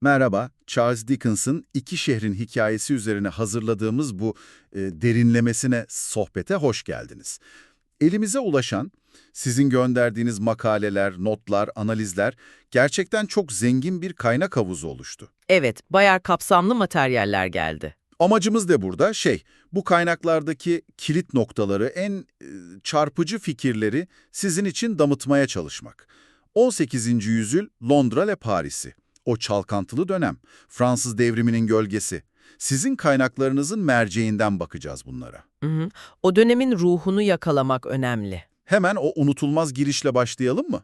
Merhaba, Charles Dickens'ın İki Şehrin Hikayesi üzerine hazırladığımız bu e, derinlemesine sohbete hoş geldiniz. Elimize ulaşan, sizin gönderdiğiniz makaleler, notlar, analizler gerçekten çok zengin bir kaynak havuzu oluştu. Evet, bayağı kapsamlı materyaller geldi. Amacımız da burada şey, bu kaynaklardaki kilit noktaları, en e, çarpıcı fikirleri sizin için damıtmaya çalışmak. 18. yüzyıl Londra ve Paris'i, o çalkantılı dönem, Fransız devriminin gölgesi. Sizin kaynaklarınızın merceğinden bakacağız bunlara. Hı hı. O dönemin ruhunu yakalamak önemli. Hemen o unutulmaz girişle başlayalım mı?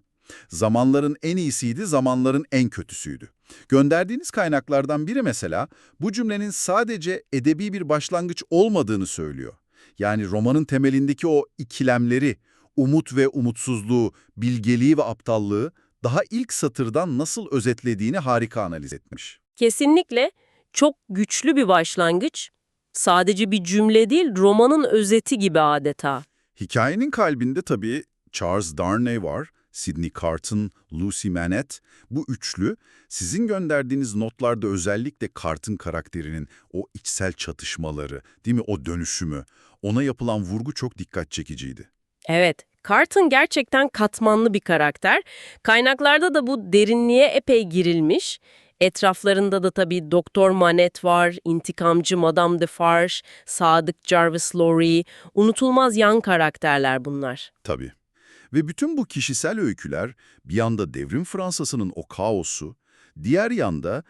Zamanların en iyisiydi, zamanların en kötüsüydü. Gönderdiğiniz kaynaklardan biri mesela bu cümlenin sadece edebi bir başlangıç olmadığını söylüyor. Yani romanın temelindeki o ikilemleri, umut ve umutsuzluğu, bilgeliği ve aptallığı daha ilk satırdan nasıl özetlediğini harika analiz etmiş. Kesinlikle çok güçlü bir başlangıç. Sadece bir cümle değil, romanın özeti gibi adeta. Hikayenin kalbinde tabii Charles Darnley var, Sidney Carton, Lucy Manet. Bu üçlü sizin gönderdiğiniz notlarda özellikle Carton karakterinin o içsel çatışmaları, değil mi o dönüşümü, ona yapılan vurgu çok dikkat çekiciydi. Evet, Carton gerçekten katmanlı bir karakter. Kaynaklarda da bu derinliğe epey girilmiş. Etraflarında da tabii Doktor Manet var, intikamcı Madame Defarge, Sadık Jarvis Lorry, unutulmaz yan karakterler bunlar. Tabii. Ve bütün bu kişisel öyküler bir yanda devrim Fransa'sının o kaosu, diğer yanda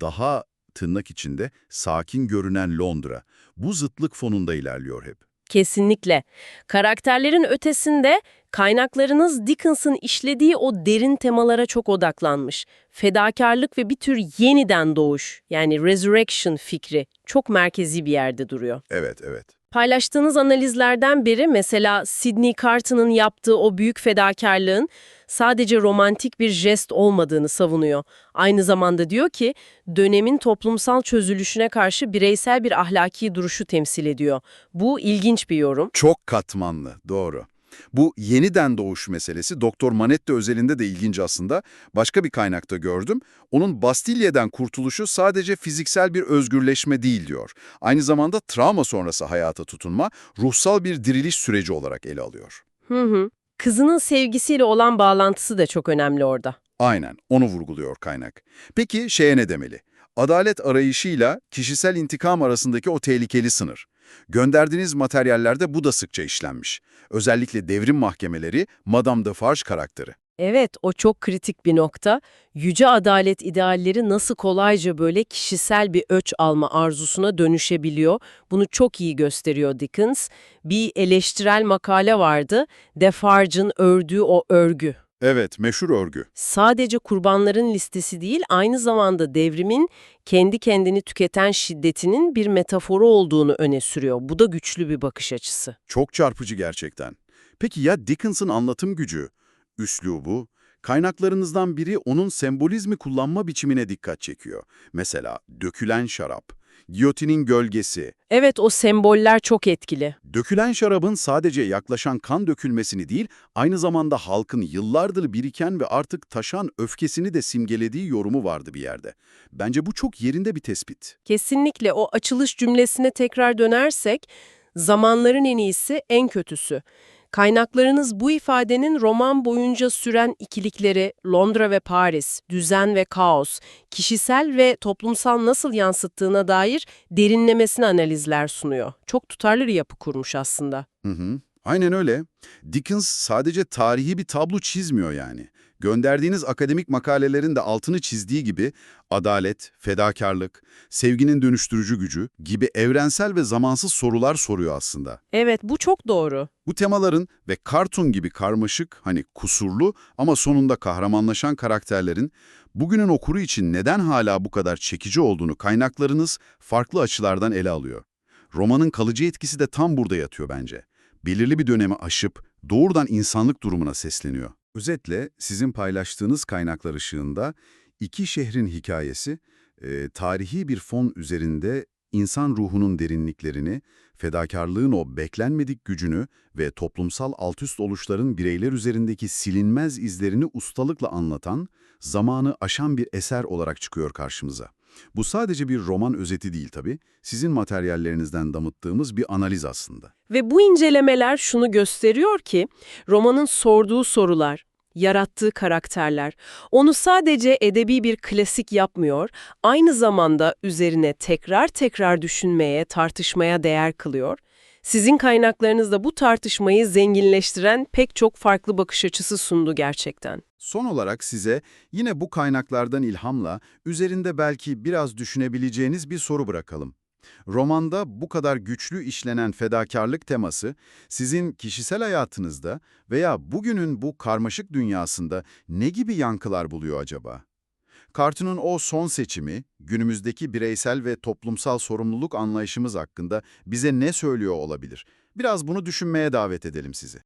daha tırnak içinde sakin görünen Londra. Bu zıtlık fonunda ilerliyor hep. Kesinlikle. Karakterlerin ötesinde kaynaklarınız Dickens'ın işlediği o derin temalara çok odaklanmış. Fedakarlık ve bir tür yeniden doğuş yani resurrection fikri çok merkezi bir yerde duruyor. Evet, evet. Paylaştığınız analizlerden biri mesela Sidney Carton'ın yaptığı o büyük fedakarlığın sadece romantik bir jest olmadığını savunuyor. Aynı zamanda diyor ki dönemin toplumsal çözülüşüne karşı bireysel bir ahlaki duruşu temsil ediyor. Bu ilginç bir yorum. Çok katmanlı, doğru. Bu yeniden doğuş meselesi Doktor Manette özelinde de ilginç aslında. Başka bir kaynakta gördüm. Onun Bastilya'dan kurtuluşu sadece fiziksel bir özgürleşme değil diyor. Aynı zamanda travma sonrası hayata tutunma, ruhsal bir diriliş süreci olarak ele alıyor. Hı hı. Kızının sevgisiyle olan bağlantısı da çok önemli orada. Aynen, onu vurguluyor kaynak. Peki şeye ne demeli? Adalet arayışıyla kişisel intikam arasındaki o tehlikeli sınır. Gönderdiğiniz materyallerde bu da sıkça işlenmiş. Özellikle devrim mahkemeleri, Madame Defarge karakteri. Evet, o çok kritik bir nokta. Yüce adalet idealleri nasıl kolayca böyle kişisel bir öç alma arzusuna dönüşebiliyor. Bunu çok iyi gösteriyor Dickens. Bir eleştirel makale vardı. Defarge'ın ördüğü o örgü. Evet, meşhur örgü. Sadece kurbanların listesi değil, aynı zamanda devrimin kendi kendini tüketen şiddetinin bir metaforu olduğunu öne sürüyor. Bu da güçlü bir bakış açısı. Çok çarpıcı gerçekten. Peki ya Dickens'ın anlatım gücü, üslubu, kaynaklarınızdan biri onun sembolizmi kullanma biçimine dikkat çekiyor. Mesela dökülen şarap, giyotinin gölgesi. Evet, o semboller çok etkili. Dökülen şarabın sadece yaklaşan kan dökülmesini değil, aynı zamanda halkın yıllardır biriken ve artık taşan öfkesini de simgelediği yorumu vardı bir yerde. Bence bu çok yerinde bir tespit. Kesinlikle o açılış cümlesine tekrar dönersek, zamanların en iyisi, en kötüsü. Kaynaklarınız bu ifadenin roman boyunca süren ikilikleri, Londra ve Paris, düzen ve kaos, kişisel ve toplumsal nasıl yansıttığına dair derinlemesine analizler sunuyor. Çok tutarlı bir yapı kurmuş aslında. Hı hı. Aynen öyle. Dickens sadece tarihi bir tablo çizmiyor yani. Gönderdiğiniz akademik makalelerin de altını çizdiği gibi adalet, fedakarlık, sevginin dönüştürücü gücü gibi evrensel ve zamansız sorular soruyor aslında. Evet, bu çok doğru. Bu temaların ve Cartoon gibi karmaşık, hani kusurlu ama sonunda kahramanlaşan karakterlerin bugünün okuru için neden hala bu kadar çekici olduğunu kaynaklarınız farklı açılardan ele alıyor. Romanın kalıcı etkisi de tam burada yatıyor bence. Belirli bir dönemi aşıp doğrudan insanlık durumuna sesleniyor. Özetle sizin paylaştığınız kaynaklar ışığında iki şehrin hikayesi e, tarihi bir fon üzerinde insan ruhunun derinliklerini, fedakarlığın o beklenmedik gücünü ve toplumsal altüst oluşların bireyler üzerindeki silinmez izlerini ustalıkla anlatan, zamanı aşan bir eser olarak çıkıyor karşımıza. Bu sadece bir roman özeti değil tabii, sizin materyallerinizden damıttığımız bir analiz aslında. Ve bu incelemeler şunu gösteriyor ki, romanın sorduğu sorular, yarattığı karakterler, onu sadece edebi bir klasik yapmıyor, aynı zamanda üzerine tekrar tekrar düşünmeye, tartışmaya değer kılıyor. Sizin kaynaklarınızda bu tartışmayı zenginleştiren pek çok farklı bakış açısı sundu gerçekten. Son olarak size yine bu kaynaklardan ilhamla üzerinde belki biraz düşünebileceğiniz bir soru bırakalım. Romanda bu kadar güçlü işlenen fedakarlık teması sizin kişisel hayatınızda veya bugünün bu karmaşık dünyasında ne gibi yankılar buluyor acaba? Cartoon'un o son seçimi, günümüzdeki bireysel ve toplumsal sorumluluk anlayışımız hakkında bize ne söylüyor olabilir? Biraz bunu düşünmeye davet edelim sizi.